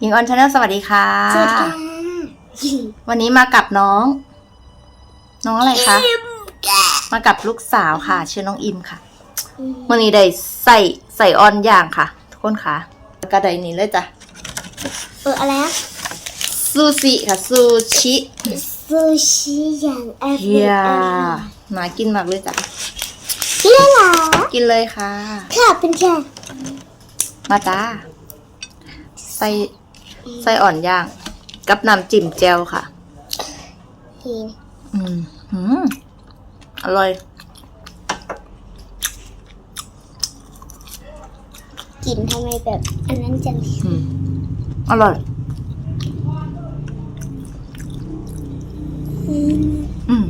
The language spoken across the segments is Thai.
หญิงออนชาแนลสวัสดีค่ะ สวัสดีค่ะวันนี้มากับน้อง น้องอะไรคะมากับลูกสาวค่ะ ชื่อน้องอิมค่ะวันนี้ได้ใส่ใส่ออนอย่างค่ะทุกคนค่ะแล้วก็ได้นี้เลยจ้ะเอออะไรอะซูชิค่ะซูชิซูชิอย่างแอฟริเฮียกาน่ากินมากเลยจ้ะกินเลยเหรอกินเลยค่ะค่ะเป็นแค่มาจ้าใส่ ใส่อ่อนย่าง กับน้ำจิ้มแจ่วค่ะหินอืมอืมอร่อย กลิ่นทำไมแบบอันนั้นจังอืมอร่อย อืมอืม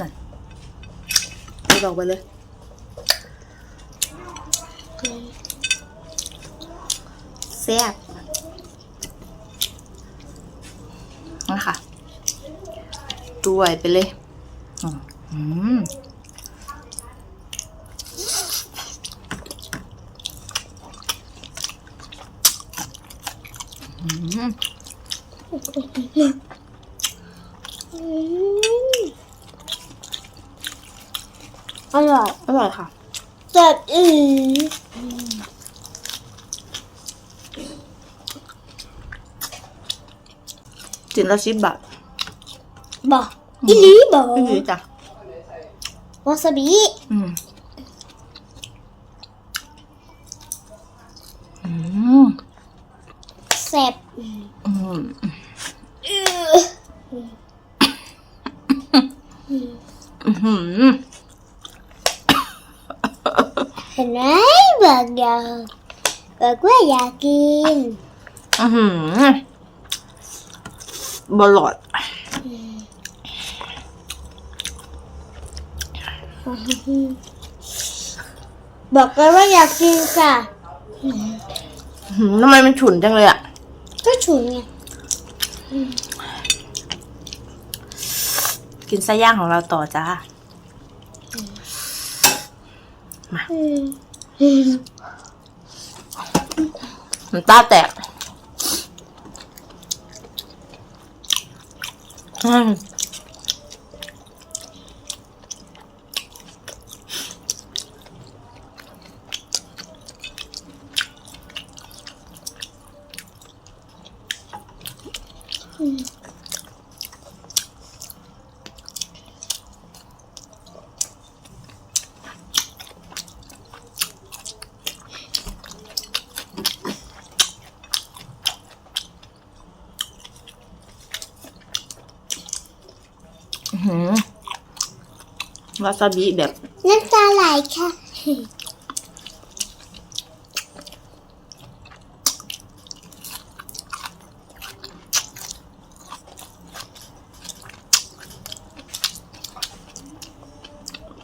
นั่นไปบอกไปเลย แซ่บนะคะด้วยไปเลยอืมอืมอืมอืมอร่อยอร่อยค่ะ แบบอืมจินละสิบบาทบอกอีหลีบอกไม่ดีจ้ะวาซาบิอืมอืมแซ่บอืมอื้ออื้อหือ เห็นไหมบอกอยากบอกว่าอยากกินอื้อหือบลอดบอกเลยว่าอยากกินค่ะอื้อหือทำไมมันฉุนจังเลยอะ ก็ฉุนไงกินไส้ย่างของเราต่อจ้า อื มอืมน้ำตาแตก อืม วาซาบิแบบน้ำตาไหลค่ะ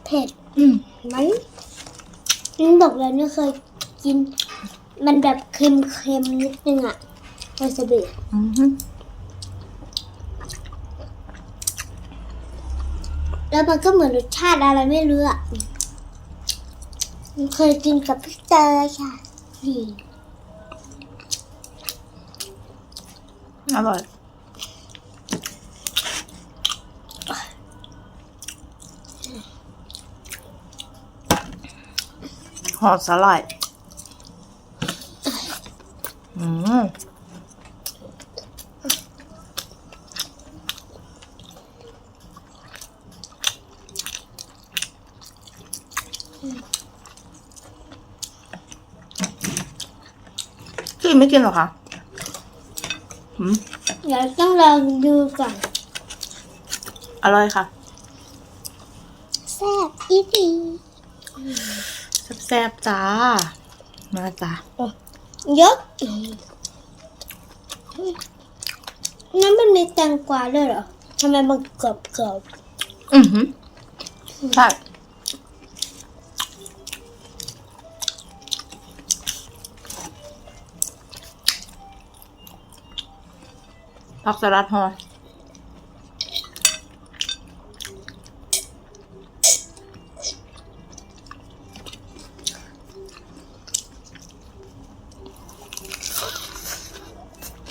เผ็ด อืม มันนึกบอกแล้วไม่เคยกิน มันแบบเค็มๆนิดนึงอะวาซาบิอือหือ แล้วมันก็เหมือนรสชาติอะไรไม่รู้อะเคยกินกับพี่เตยค่ะนี่อร่อย หอมสลัดอืม พี่ไม่กินหรอคะอืมเดี๋ยวต้องลองดูก่อนอร่อยค่ะ แซ่บอีดีแซ่บๆจ้า มาจ้าเยอะนั่นมันมีแตงกวาด้วยเหรอทำไมมันกรอบกรอบอือหือใช่ ผักสลัดห่อ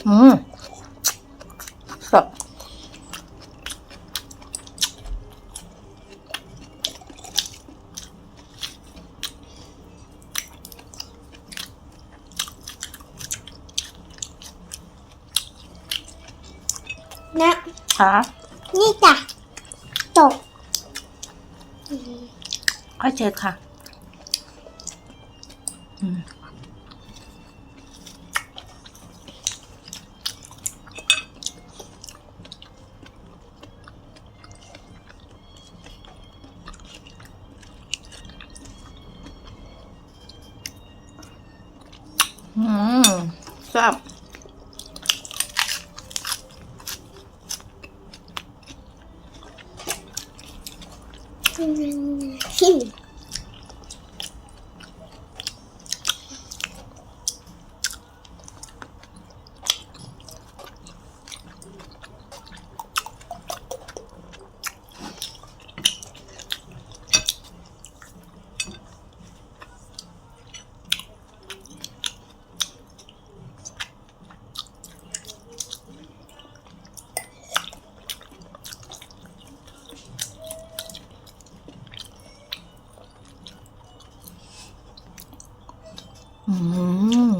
อืมสับ นะ ค่ะนี่จ้ะตกค่อยเช็ดค่ะอืมอืมแซ่บ อืม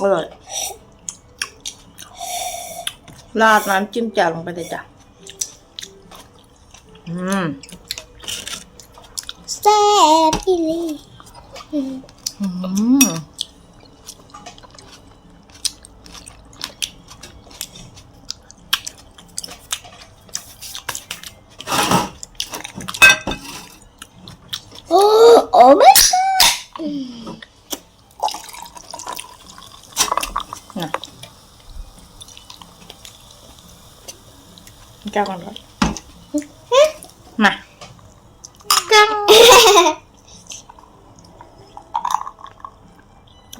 อร่อย ราดน้ำจิ้มแจ่วลงไปเลยจ้ะ อืมแซ่บอีหลีอืม โอ้โอ้ไม่ใช่ นะ แก้วกันก่อนมาจัง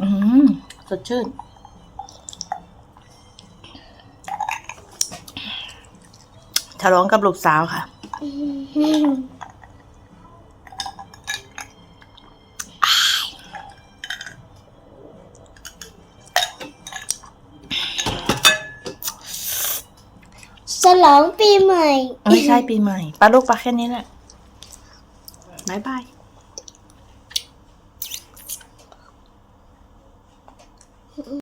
อืมสดชื่นฉลองกับลูกสาวค่ะ ลองปีใหม่ ไม่ใช่ปีใหม่ปลาลูกปลาแค่นี้แหละบายบาย